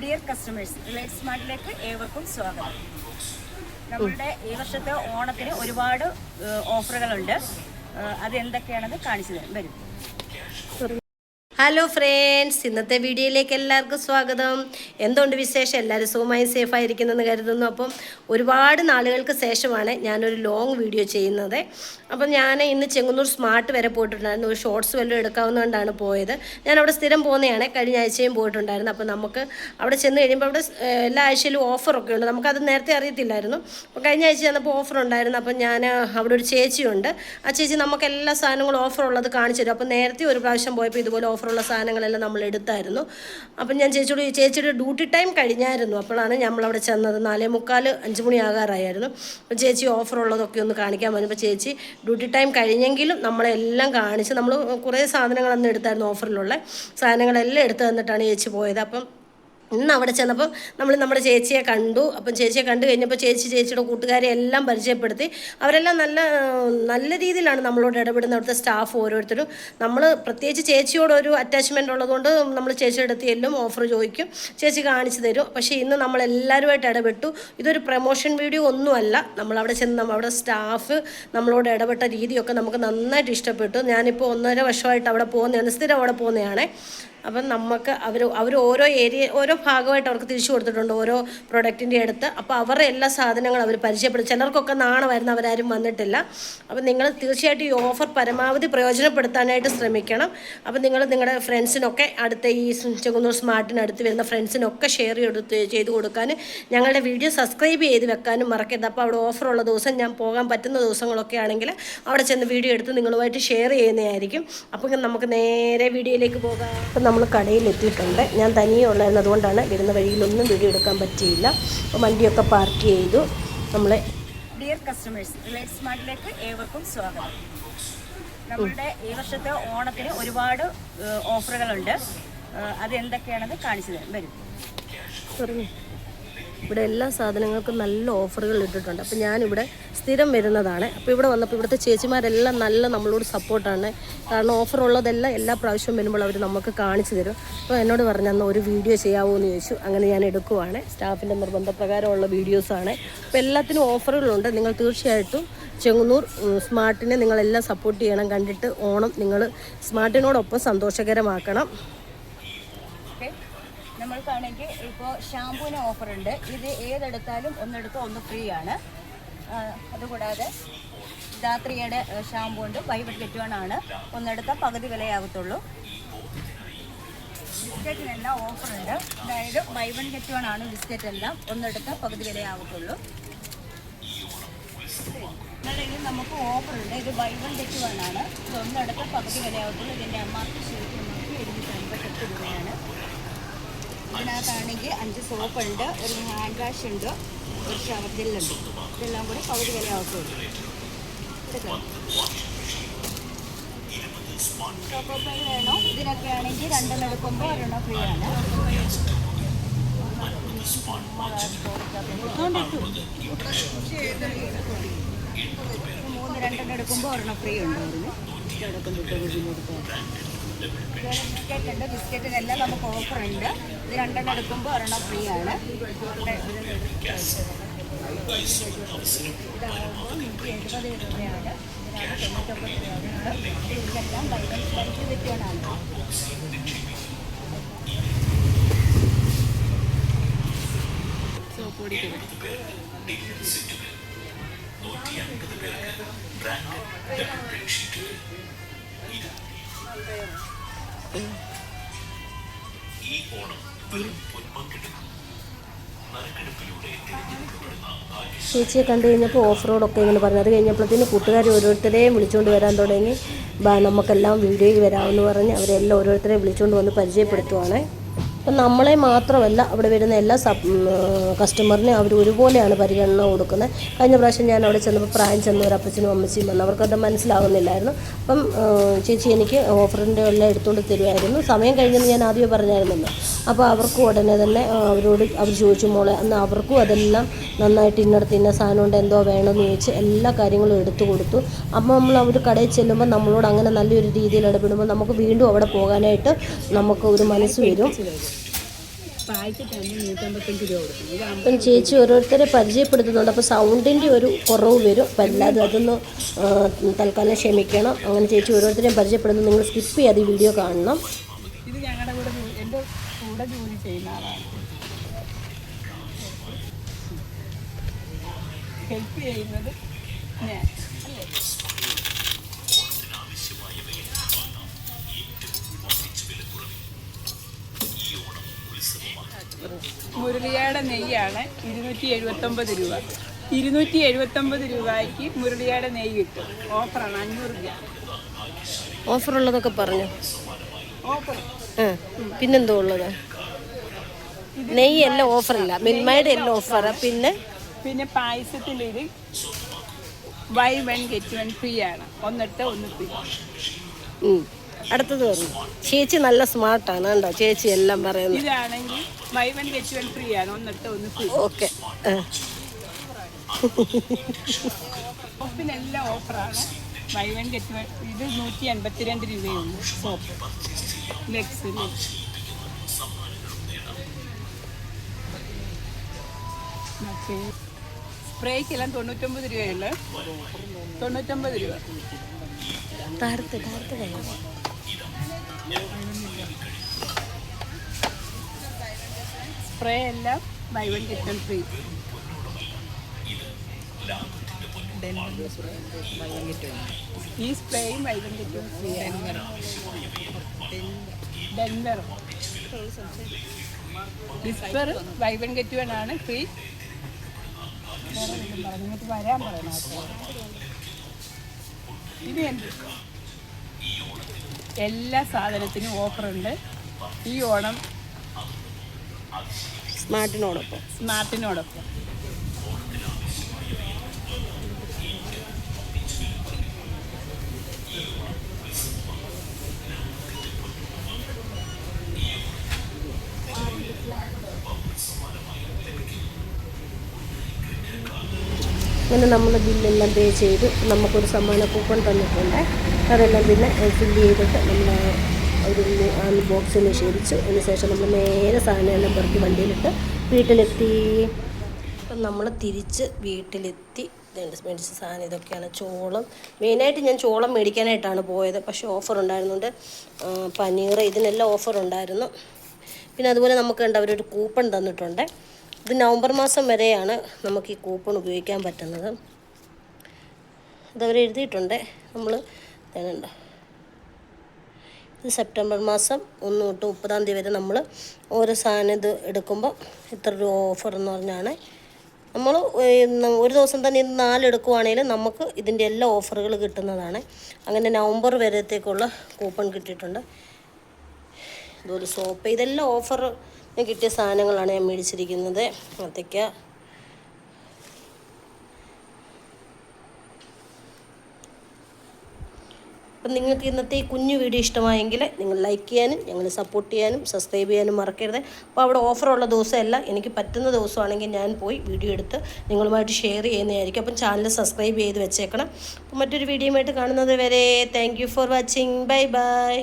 Dear customers Reliance സ്മാർട്ടിലേക്ക് ഏവർക്കും സ്വാഗതം. നമ്മളുടെ ഈ വർഷത്തെ ഓണത്തിന് ഒരുപാട് ഓഫറുകളുണ്ട് അത് എന്തൊക്കെയാണെന്ന് കാണിച്ചു തരാം. വരും. ഹലോ ഫ്രണ്ട്സ് ഇന്നത്തെ വീഡിയോയിലേക്ക് എല്ലാവർക്കും സ്വാഗതം. എന്തുകൊണ്ട് വിശേഷം? എല്ലാവരും സുഖമായും സേഫായിരിക്കുന്നെന്ന് കരുതുന്നു. അപ്പം ഒരുപാട് നാളുകൾക്ക് ശേഷമാണ് ഞാനൊരു ലോങ് വീഡിയോ ചെയ്യുന്നത്. അപ്പം ഞാൻ ഇന്ന് ചെങ്ങന്നൂർ സ്മാർട്ട് വരെ പോയിട്ടുണ്ടായിരുന്നു. ഒരു ഷോർട്സ് വല്ലതും എടുക്കാവുന്നതുകൊണ്ടാണ് പോയത്. ഞാൻ അവിടെ സ്ഥിരം പോകുന്നതാണ്. കഴിഞ്ഞ ആഴ്ചയും പോയിട്ടുണ്ടായിരുന്നു. അപ്പം നമുക്ക് അവിടെ ചെന്ന് കഴിയുമ്പോൾ അവിടെ എല്ലാ ആഴ്ചയിലും ഓഫറൊക്കെ ഉണ്ട്. നമുക്കത് നേരത്തെ അറിയത്തില്ലായിരുന്നു. അപ്പോൾ കഴിഞ്ഞ ആഴ്ച ചെന്നപ്പോൾ ഓഫർ ഉണ്ടായിരുന്നു. അപ്പം ഞാൻ അവിടെ ഒരു ചേച്ചിയുണ്ട്. ആ ചേച്ചി നമുക്ക് എല്ലാ സാധനങ്ങളും ഓഫറുള്ളത് കാണിച്ചു തരും. അപ്പം നേരത്തെ ഒരു പ്രാവശ്യം പോയപ്പോൾ ഇതുപോലെ ഓഫറുള്ള സാധനങ്ങളെല്ലാം നമ്മൾ എടുത്തായിരുന്നു. അപ്പം ഞാൻ ചേച്ചിയോട് ചേച്ചിയുടെ ഡ്യൂട്ടി ടൈം കഴിഞ്ഞായിരുന്നു. അപ്പോഴാണ് നമ്മളവിടെ ചെന്നത്. നാലേ മുക്കാൽ അഞ്ച് മണി ആകാറായിരുന്നു. അപ്പം ചേച്ചി ഓഫർ ഉള്ളതൊക്കെ ഒന്ന് കാണിക്കാൻ പറഞ്ഞപ്പോൾ ചേച്ചി ഡ്യൂട്ടി ടൈം കഴിഞ്ഞെങ്കിലും നമ്മളെല്ലാം കാണിച്ച് നമ്മൾ കുറേ സാധനങ്ങളൊന്നും എടുത്തായിരുന്നു ഓഫറിലുള്ള സാധനങ്ങളെല്ലാം എടുത്ത് തന്നിട്ടാണ് ചേച്ചി പോയത്. അപ്പം ഇന്ന് അവിടെ ചെന്നപ്പോൾ നമ്മൾ നമ്മുടെ ചേച്ചിയെ കണ്ടു. അപ്പം ചേച്ചിയെ കണ്ടു കഴിഞ്ഞപ്പോൾ ചേച്ചി ചേച്ചിയുടെ കൂട്ടുകാരെ എല്ലാം പരിചയപ്പെടുത്തി. അവരെല്ലാം നല്ല നല്ല രീതിയിലാണ് നമ്മളോട് ഇടപെടുന്ന അവിടുത്തെ സ്റ്റാഫ് ഓരോരുത്തരും. നമ്മൾ പ്രത്യേകിച്ച് ചേച്ചിയോട് ഒരു അറ്റാച്ച്മെന്റ് ഉള്ളതുകൊണ്ട് നമ്മൾ ചേച്ചിയുടെ അടുത്ത് എല്ലാം ഓഫർ ചോദിക്കും. ചേച്ചി കാണിച്ചു തരും. പക്ഷേ ഇന്ന് നമ്മൾ എല്ലാവരുമായിട്ട് ഇടപെട്ടു. ഇതൊരു പ്രൊമോഷൻ വീഡിയോ ഒന്നുമല്ല. നമ്മൾ അവിടെ ചെന്ന് അവിടെ സ്റ്റാഫ് നമ്മളോട് ഇടപെട്ട രീതിയൊക്കെ നമുക്ക് നന്നായിട്ട് ഇഷ്ടപ്പെട്ടു. ഞാനിപ്പോൾ ഒന്നര വർഷമായിട്ട് അവിടെ പോകുന്നതാണ് സ്ഥിരം അവിടെ പോകുന്നതാണ്. അപ്പം നമുക്ക് അവർ അവർ ഓരോ ഏരിയ ഓരോ ഭാഗമായിട്ട് അവർക്ക് തിരിച്ചു കൊടുത്തിട്ടുണ്ട് ഓരോ പ്രൊഡക്റ്റിന്റെ അടുത്ത്. അപ്പോൾ അവരുടെ എല്ലാ സാധനങ്ങളും അവർ പരിചയപ്പെടും ചിലർക്കൊക്കെ നാണമായിരുന്നു അവരാരും വന്നിട്ടില്ല. അപ്പം നിങ്ങൾ തീർച്ചയായിട്ടും ഈ ഓഫർ പരമാവധി പ്രയോജനപ്പെടുത്താനായിട്ട് ശ്രമിക്കണം. അപ്പം നിങ്ങൾ നിങ്ങളുടെ ഫ്രണ്ട്സിനൊക്കെ അടുത്ത ഈ ചെങ്ങന്നൂർ സ്മാർട്ടിനടുത്ത് വരുന്ന ഫ്രണ്ട്സിനൊക്കെ ഷെയർ ചെയ്ത് ചെയ്ത് കൊടുക്കാൻ ഞങ്ങളുടെ വീഡിയോ സബ്സ്ക്രൈബ് ചെയ്ത് വെക്കാനും മറക്കരുത്. അപ്പോൾ അവിടെ ഓഫറുള്ള ദിവസം ഞാൻ പോകാൻ പറ്റുന്ന ദിവസങ്ങളൊക്കെ ആണെങ്കിൽ അവിടെ ചെന്ന് വീഡിയോ എടുത്ത് നിങ്ങളുമായിട്ട് ഷെയർ ചെയ്യുന്നതായിരിക്കും. അപ്പം നമുക്ക് നേരെ വീഡിയോയിലേക്ക് പോകാം. അപ്പം നമ്മൾ കടയിൽ എത്തിയിട്ടുണ്ട് ഞാൻ തനിയെ ഉള്ളായിരുന്നു അതുകൊണ്ടാണ് വരുന്ന വഴിയിലൊന്നും വീഡിയോ എടുക്കാൻ പറ്റിയില്ല. അപ്പോൾ വണ്ടിയൊക്കെ പാർക്ക് ചെയ്തു. നമ്മൾ ഡിയർ കസ്റ്റമേഴ്സ് റിലയൻസ് സ്മാർട്ടിലേക്ക് ഏവർക്കും സ്വാഗതം. നമ്മളുടെ ഈ വർഷത്തെ ഓണത്തിന് ഒരുപാട് ഓഫറുകളുണ്ട് അതെന്തൊക്കെയാണെന്ന് അത് എന്തൊക്കെയാണെന്ന് കാണിച്ചു തരാം. വരും. ഇവിടെ എല്ലാ സാധനങ്ങൾക്കും നല്ല ഓഫറുകൾ ഇട്ടിട്ടുണ്ട്. അപ്പോൾ ഞാനിവിടെ സ്ഥിരം വരുന്നതാണ്. അപ്പോൾ ഇവിടെ വന്നപ്പോൾ ഇവിടുത്തെ ചേച്ചിമാരെല്ലാം നല്ല നമ്മളോട് സപ്പോർട്ടാണ്. കാരണം ഓഫർ ഉള്ളതെല്ലാം എല്ലാ പ്രാവശ്യവും വരുമ്പോൾ അവർ നമുക്ക് കാണിച്ചു തരും. അപ്പോൾ എന്നോട് പറഞ്ഞു അന്ന് ഒരു വീഡിയോ ചെയ്യാവോ എന്ന് ചോദിച്ചു. അങ്ങനെ ഞാൻ എടുക്കുവാണ്. സ്റ്റാഫിന്റെ നിർബന്ധപ്രകാരമുള്ള വീഡിയോസാണ് അപ്പോൾ എല്ലാത്തിനും ഓഫറുകളുണ്ട്. നിങ്ങൾ തീർച്ചയായിട്ടും ചെങ്ങന്നൂർ സ്മാർട്ടിനെ നിങ്ങളെല്ലാം സപ്പോർട്ട് ചെയ്യണം. കണ്ടിട്ട് ഓണം നിങ്ങൾ സ്മാർട്ടിനോടൊപ്പം സന്തോഷകരമാക്കണം. നമ്മൾക്കാണെങ്കിൽ ഇപ്പോൾ ഓഫർ ഉണ്ട് ഇത് ഏതെടുത്താലും ഒന്നെടുത്ത് ഒന്ന് ഫ്രീ ആണ് അതുകൂടാതെ ധാത്രിയുടെ ഷാമ്പൂ ഉണ്ട്. വൺ ഗെറ്റ് വൺ ആണ്. ഒന്നെടുത്താൽ പകുതി വിലയാകത്തുള്ളൂ ബിസ്ക്കറ്റിനെല്ലാം ഉണ്ട് അതായത് ബൈ വൺ ഗെറ്റ് വൺ ആണ് ബിസ്ക്കറ്റ് എല്ലാം ഒന്നെടുത്താൽ പകുതി വിലയാകത്തുള്ളൂ അല്ലെങ്കിൽ നമുക്ക് ഓഫർ ഉണ്ട് ഇത് ബൈ വൺ ഗെറ്റ് വൺ ആണ്. ഇത് ഒന്നെടുത്താൽ പകുതി വിലയാകത്തുള്ളൂ ഇതിന്റെ എം ആർ പി ശരിക്കും എഴുന്നൂറ്റി അൻപത്തെട്ട് രൂപയാണ്. ഇതിനകത്താണെങ്കിൽ അഞ്ച് സോപ്പ് ഉണ്ട് ഒരു ഹാൻഡ് വാഷ് ഉണ്ട് ഒരു ഷവർ ജെല്ലുണ്ട്. ഇതെല്ലാം കൂടി പകുതി വില പൈ വേണോ. ഇതിനൊക്കെ ആണെങ്കിൽ രണ്ടെണ്ണം എടുക്കുമ്പോൾ ഒരെണ്ണം ഫ്രീ ആണ്. മൂന്ന് രണ്ടെണ്ണം എടുക്കുമ്പോൾ ഒരെണ്ണം ഫ്രീ ഉണ്ടായിരുന്നു ബിസ്ക്കറ്റ് ഉണ്ട് ബിസ്ക്കറ്റിനെല്ലാം നമുക്ക് ഓഫർ ഉണ്ട്. രണ്ടെണ്ണം എടുക്കുമ്പോൾ ഒരെണ്ണം ഫ്രീ ആണ്. വിറ്റുകൊണ്ടാണ് ഈ ഓണം ചേച്ചിയെ കണ്ടു കഴിഞ്ഞപ്പോൾ ഓഫ് റോഡൊക്കെ ഇങ്ങനെ പറഞ്ഞു. അത് കഴിഞ്ഞപ്പോഴത്തേന് കൂട്ടുകാർ ഓരോരുത്തരെയും വിളിച്ചുകൊണ്ട് വരാൻ തുടങ്ങി. ബാ നമുക്കെല്ലാം വീഡിയോയിൽ വരാമെന്ന് പറഞ്ഞ് അവരെല്ലാം ഓരോരുത്തരെയും വിളിച്ചുകൊണ്ട് വന്ന് പരിചയപ്പെടുത്തുവാണ്. അപ്പം നമ്മളെ മാത്രമല്ല അവിടെ വരുന്ന എല്ലാ സബ് കസ്റ്റമറിനെ അവർ ഒരുപോലെയാണ് പരിഗണന കൊടുക്കുന്നത്. കഴിഞ്ഞ പ്രാവശ്യം ഞാൻ അവിടെ ചെന്നപ്പോൾ പ്രായം ചെന്നവർ അപ്പച്ചനും അമ്മച്ചിയും വന്നു. അവർക്കത് മനസ്സിലാവുന്നില്ലായിരുന്നു. അപ്പം ചേച്ചി എനിക്ക് ഓഫറിന്റെ എല്ലാം എടുത്തുകൊണ്ട് തരുമായിരുന്നു. സമയം കഴിഞ്ഞെന്ന് ഞാൻ ആദ്യമേ പറഞ്ഞായിരുന്നല്ലോ. അപ്പോൾ അവർക്കും ഉടനെ തന്നെ അവരോട് അവർ ചോദിച്ചു മോളെ അന്ന് അവർക്കും അതെല്ലാം നന്നായിട്ട് ഇന്നടത്ത് ഇന്ന സാധനം കൊണ്ട് എന്തോ വേണമെന്ന് ചോദിച്ച് എല്ലാ കാര്യങ്ങളും എടുത്തു കൊടുത്തു. അപ്പോൾ നമ്മൾ അവർ കടയിൽ ചെല്ലുമ്പോൾ നമ്മളോട് അങ്ങനെ നല്ലൊരു രീതിയിൽ ഇടപെടുമ്പോൾ നമുക്ക് വീണ്ടും അവിടെ പോകാനായിട്ട് നമുക്ക് ഒരു മനസ്സ് വരും പാക്കറ്റാണ് നൂറ്റമ്പത്തഞ്ച് രൂപ കൊടുക്കുന്നത് ഇത് അമ്പത് അപ്പം ചേച്ചി ഓരോരുത്തരെ പരിചയപ്പെടുത്തുന്നുണ്ട്. അപ്പോൾ സൗണ്ടിന്റെ ഒരു കുറവ് വരും. അപ്പം എല്ലാവരും അതൊന്ന് തൽക്കാലം ക്ഷമിക്കണം. അങ്ങനെ ചേച്ചി ഓരോരുത്തരെയും പരിചയപ്പെടുന്നു. നിങ്ങൾ സ്കിപ്പ് ചെയ്യാതെ ഈ വീഡിയോ കാണണം. ഹെൽപ്പ് ചെയ്യുന്നത് ഞാൻ. മുരളിയാടെ നെയ്യാണ് ഇരുന്നൂറ്റി എഴുപത്തൊമ്പത് രൂപ. ഇരുന്നൂറ്റി എഴുപത്തൊമ്പത് രൂപയ്ക്ക് മുരളിയാടെ നെയ്യ് കിട്ടും. ഓഫറാണ് അഞ്ഞൂറ് രൂപ. ഓഫറുള്ളതൊക്കെ പറഞ്ഞു? ഓഫർ. പിന്നെന്തോ ഉള്ളത്? നെയ്യ് എല്ലാം ഓഫറില്ല. മിൽമയുടെ എല്ലാം ഓഫറാ. പിന്നെ? പിന്നെ പായസത്തിന്റെ ഇത് buy one get one free ആണ്. ഒന്നിട്ട് ഒന്ന് ഫ്രീ. അടുത്തത് പറഞ്ഞു ചേച്ചി നല്ല സ്മാർട്ടാണ് കണ്ടോ? ചേച്ചി എല്ലാം പറയുന്നു. ഇതാണെങ്കിൽ വൺ ഗെറ്റ് വൺ ഫ്രീ ആണ്. ഒന്നിട്ട് ഒന്ന് ഫ്രീ ഓക്കെ. സോപ്പിനെല്ലാം ഓഫറാണ്. വൺ ഗെറ്റ് വൺ ഇത് നൂറ്റി എൺപത്തിരണ്ട് രൂപയുള്ളൂ സോപ്പ് ലെക്സ് സ്പ്രേക്കെല്ലാം തൊണ്ണൂറ്റൊമ്പത് രൂപയുള്ളു. തൊണ്ണൂറ്റൊമ്പത് രൂപ. താരത്ത് താരത്ത് കഴിയും സ്പ്രേ എല്ലാം buy one get one free ഈ സ്പ്രേയും buy one get one free Denver ഡിസ്പർ ബൈ വൺ ഗെറ്റ് വൺ ആണ് ഫ്രീ പറഞ്ഞിട്ട് വരാൻ പറയണം. ഇത് എന്ത്? എല്ലാ സാധനത്തിനും ഓഫർ ഉണ്ട് ഈ ഓണം സ്മാർട്ടിനോടൊപ്പം. സ്മാർട്ടിനോടൊപ്പം. അങ്ങനെ നമ്മൾ ബില്ലെല്ലാം പേ ചെയ്ത് നമുക്കൊരു സമ്മാന കൂപ്പൺ തന്നിട്ടുണ്ട്. അതെല്ലാം പിന്നെ ഫില്ല് ചെയ്തിട്ട് നമ്മൾ ഒരു ബോക്സിൽ നിഷേധിച്ച് അതിന് ശേഷം നമ്മൾ നേരെ സാധനമെല്ലാം പുറത്ത് വണ്ടിയിലിട്ട് വീട്ടിലെത്തി. അപ്പം നമ്മൾ തിരിച്ച് വീട്ടിലെത്തി. മേടിച്ച സാധനം ഇതൊക്കെയാണ് ചോളം. മെയിനായിട്ട് ഞാൻ ചോളം മേടിക്കാനായിട്ടാണ് പോയത്. പക്ഷേ ഓഫർ ഉണ്ടായിരുന്നുണ്ട് പനീർ ഇതിനെല്ലാം ഓഫർ ഉണ്ടായിരുന്നു. പിന്നെ അതുപോലെ നമുക്ക് ഉണ്ട് അവരൊരു കൂപ്പൺ തന്നിട്ടുണ്ട്. ഇത് നവംബർ മാസം വരെയാണ് നമുക്ക് ഈ കൂപ്പൺ ഉപയോഗിക്കാൻ പറ്റുന്നത്. ഇതവർ എഴുതിയിട്ടുണ്ട്. നമ്മൾ തേങ്ങണ്ട ഇത് സെപ്റ്റംബർ മാസം ഒന്ന് തൊട്ട് മുപ്പതാം തീയതി വരെ നമ്മൾ ഓരോ സാധനം ഇത് എടുക്കുമ്പോൾ ഇത്ര ഒരു ഓഫർ എന്ന് പറഞ്ഞാണ്. നമ്മൾ ഒരു ദിവസം തന്നെ ഇത് നാല് എടുക്കുവാണെങ്കിൽ നമുക്ക് ഇതിന്റെ എല്ലാ ഓഫറുകൾ കിട്ടുന്നതാണ്. അങ്ങനെ നവംബർ വരത്തേക്കുള്ള കൂപ്പൺ കിട്ടിയിട്ടുണ്ട്. ഇതൊരു സോപ്പ് ഇതെല്ലാം ഓഫർ കിട്ടിയ സാധനങ്ങളാണ് ഞാൻ മേടിച്ചിരിക്കുന്നത്. അതൊക്കെ. അപ്പം നിങ്ങൾക്ക് ഇന്നത്തെ ഈ കുഞ്ഞു വീഡിയോ ഇഷ്ടമായെങ്കിൽ നിങ്ങൾ ലൈക്ക് ചെയ്യാനും ഞങ്ങൾ സപ്പോർട്ട് ചെയ്യാനും സബ്സ്ക്രൈബ് ചെയ്യാനും മറക്കരുത്. അപ്പോൾ അവിടെ ഓഫറുള്ള ദിവസമല്ല എനിക്ക് പറ്റുന്ന ദിവസമാണെങ്കിൽ ഞാൻ പോയി വീഡിയോ എടുത്ത് നിങ്ങളുമായിട്ട് ഷെയർ ചെയ്യുന്നതായിരിക്കും. അപ്പം ചാനൽ സബ്സ്ക്രൈബ് ചെയ്ത് വെച്ചേക്കണം. അപ്പം മറ്റൊരു വീഡിയോയുമായിട്ട് കാണുന്നത് വരെ thank for watching bye bye